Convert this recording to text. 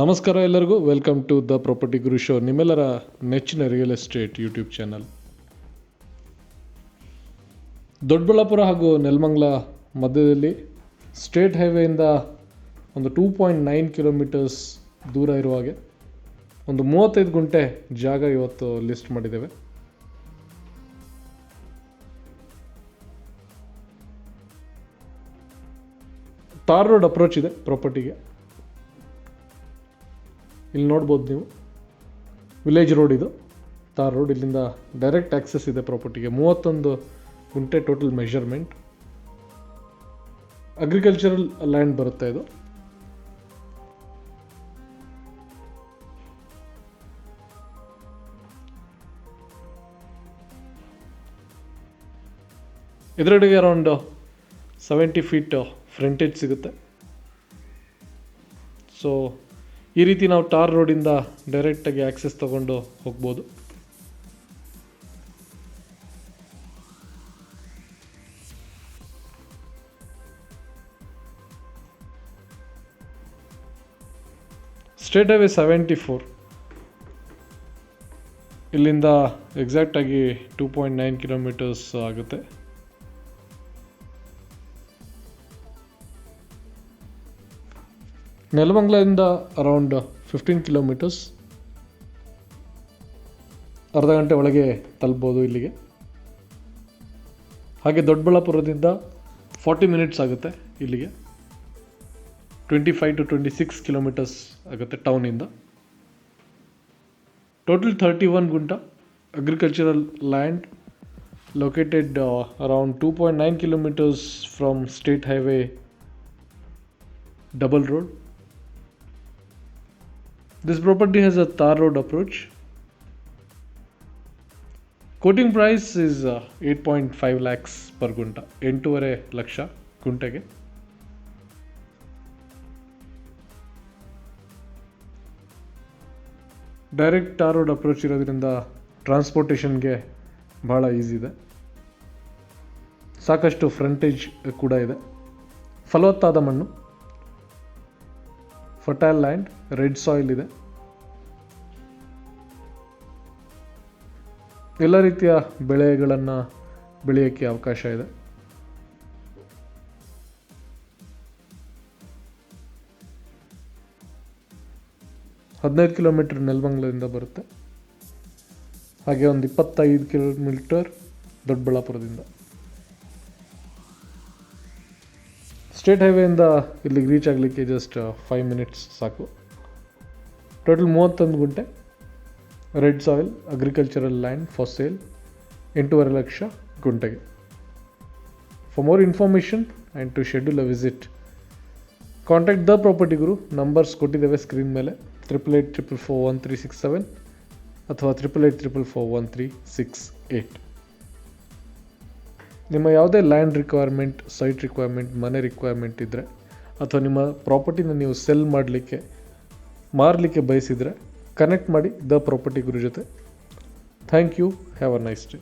ನಮಸ್ಕಾರ ಎಲ್ಲರಿಗೂ. Welcome to the property Guru show ನಿಮ್ಮೆಲ್ಲರ ನೆಚ್ಚಿನ real estate YouTube channel Doddaballapura ಹಾಗೂ ನೆಲಮಂಗ್ಲ ಮಧ್ಯದಲ್ಲಿ ಸ್ಟೇಟ್ ಹೈವೇಯಿಂದ ಒಂದು ಟೂ ಪಾಯಿಂಟ್ ನೈನ್ ಕಿಲೋಮೀಟರ್ಸ್ ದೂರ ಇರುವ ಹಾಗೆ ಒಂದು ಮೂವತ್ತೈದು ಗುಂಟೆ ಜಾಗ ಇವತ್ತು ಲಿಸ್ಟ್ ಮಾಡಿದ್ದೇವೆ. ತಾರ್ ರೋಡ್ ಅಪ್ರೋಚ್ ಇದೆ ಪ್ರಾಪರ್ಟಿಗೆ ಇಲ್ಲಿ ನೋಡ್ಬೋದು ನೀವು. ವಿಲೇಜ್ ರೋಡ್ ಇದು. ತಾರ್ ರೋಡ್ ಇಲ್ಲಿಂದ ಡೈರೆಕ್ಟ್ ಆ್ಯಕ್ಸಸ್ ಇದೆ ಪ್ರಾಪರ್ಟಿಗೆ ಮೂವತ್ತೊಂದು ಗುಂಟೆ ಟೋಟಲ್ ಮೆಷರ್ಮೆಂಟ್ ಅಗ್ರಿಕಲ್ಚರಲ್ ಲ್ಯಾಂಡ್ ಬರುತ್ತೆ ಇದು. ಎದುರುಗಡೆಗೆ ಅರೌಂಡ್ ಸೆವೆಂಟಿ ಫೀಟ್ ಫ್ರಂಟೇಜ್ ಸಿಗುತ್ತೆ. ಸೊ ಈ ರೀತಿ ನಾವು ಟಾರ್ ರೋಡಿಂದ ಡೈರೆಕ್ಟಾಗಿ ಆ್ಯಕ್ಸೆಸ್ ತಗೊಂಡು ಹೋಗ್ಬೋದು. ಸ್ಟೇಟ್ ಹೈವೇ ಸೆವೆಂಟಿ ಫೋರ್ ಇಲ್ಲಿಂದ ಎಕ್ಸಾಕ್ಟಾಗಿ ಟೂ ಪಾಯಿಂಟ್ ನೈನ್ ಕಿಲೋಮೀಟರ್ಸ್ ಆಗುತ್ತೆ. ನೆಲಮಂಗಲದಿಂದ ಅರೌಂಡ್ ಫಿಫ್ಟೀನ್ ಕಿಲೋಮೀಟರ್ಸ್ ಅರ್ಧ ಗಂಟೆ ಒಳಗೆ ತಲುಪ್ಬೋದು ಇಲ್ಲಿಗೆ. ಹಾಗೆ ದೊಡ್ಡಬಳ್ಳಾಪುರದಿಂದ ಫಾರ್ಟಿ ಮಿನಿಟ್ಸ್ ಆಗುತ್ತೆ ಇಲ್ಲಿಗೆ. Twenty five to twenty six kilometres ಆಗುತ್ತೆ ಟೌನಿಂದ total thirty one gunta agricultural land located around two point nine kilometres from state highway double road. This property has a tar road approach. Quoting price is eight point five lakhs per gunta ಎಂಟೂವರೆ ಲಕ್ಷ ಗುಂಟೆಗೆ direct tar road approach ಇರೋದ್ರಿಂದ ಟ್ರಾನ್ಸ್ಪೋರ್ಟೇಷನ್ಗೆ ಭಾಳ easy ಇದೆ. ಸಾಕಷ್ಟು frontage ಕೂಡ ಇದೆ. ಫಲವತ್ತಾದ ಮಣ್ಣು. ಫರ್ಟೈಲ್ ಲ್ಯಾಂಡ್ ರೆಡ್ ಸಾಯಿಲ್ ಇದೆ. ಎಲ್ಲ ರೀತಿಯ ಬೆಳೆಗಳನ್ನು ಬೆಳೆಯೋಕ್ಕೆ ಅವಕಾಶ ಇದೆ. ಹದಿನೈದು ಕಿಲೋಮೀಟರ್ ನೆಲಮಂಗಲದಿಂದ ಬರುತ್ತೆ. ಹಾಗೆ ಒಂದು ಇಪ್ಪತ್ತೈದು ಕಿಲೋಮೀಟರ್ ದೊಡ್ಡಬಳ್ಳಾಪುರದಿಂದ. ಸ್ಟೇಟ್ ಹೈವೇಯಿಂದ ಇಲ್ಲಿಗೆ ರೀಚ್ ಆಗಲಿಕ್ಕೆ ಜಸ್ಟ್ ಫೈವ್ ಮಿನಿಟ್ಸ್ ಸಾಕು. ಟೋಟಲ್ ಮೂವತ್ತೊಂದು ಗುಂಟೆ red soil agricultural land for sale ಎಂಟೂವರೆ lakh ಗುಂಟೆಗೆ. For more information and to schedule a visit contact the property Guru numbers ಕೊಟ್ಟಿದ್ದೇವೆ ಸ್ಕ್ರೀನ್ ಮೇಲೆ. Triple eight triple four one three six seven ಅಥವಾ triple eight triple four one three six eight ನಿಮ್ಮ ಯಾವುದೇ land requirement site requirement ಮನೆ requirement ಇದ್ದರೆ ಅಥವಾ ನಿಮ್ಮ ಪ್ರಾಪರ್ಟಿನ ನೀವು ಸೆಲ್ ಮಾಡಲಿಕ್ಕೆ, ಮಾರಲಿಕ್ಕೆ ಬಯಸಿದರೆ ಕನೆಕ್ಟ್ ಮಾಡಿ ದ ಪ್ರಾಪರ್ಟಿ ಗುರು ಜೊತೆ. Thank you have a nice day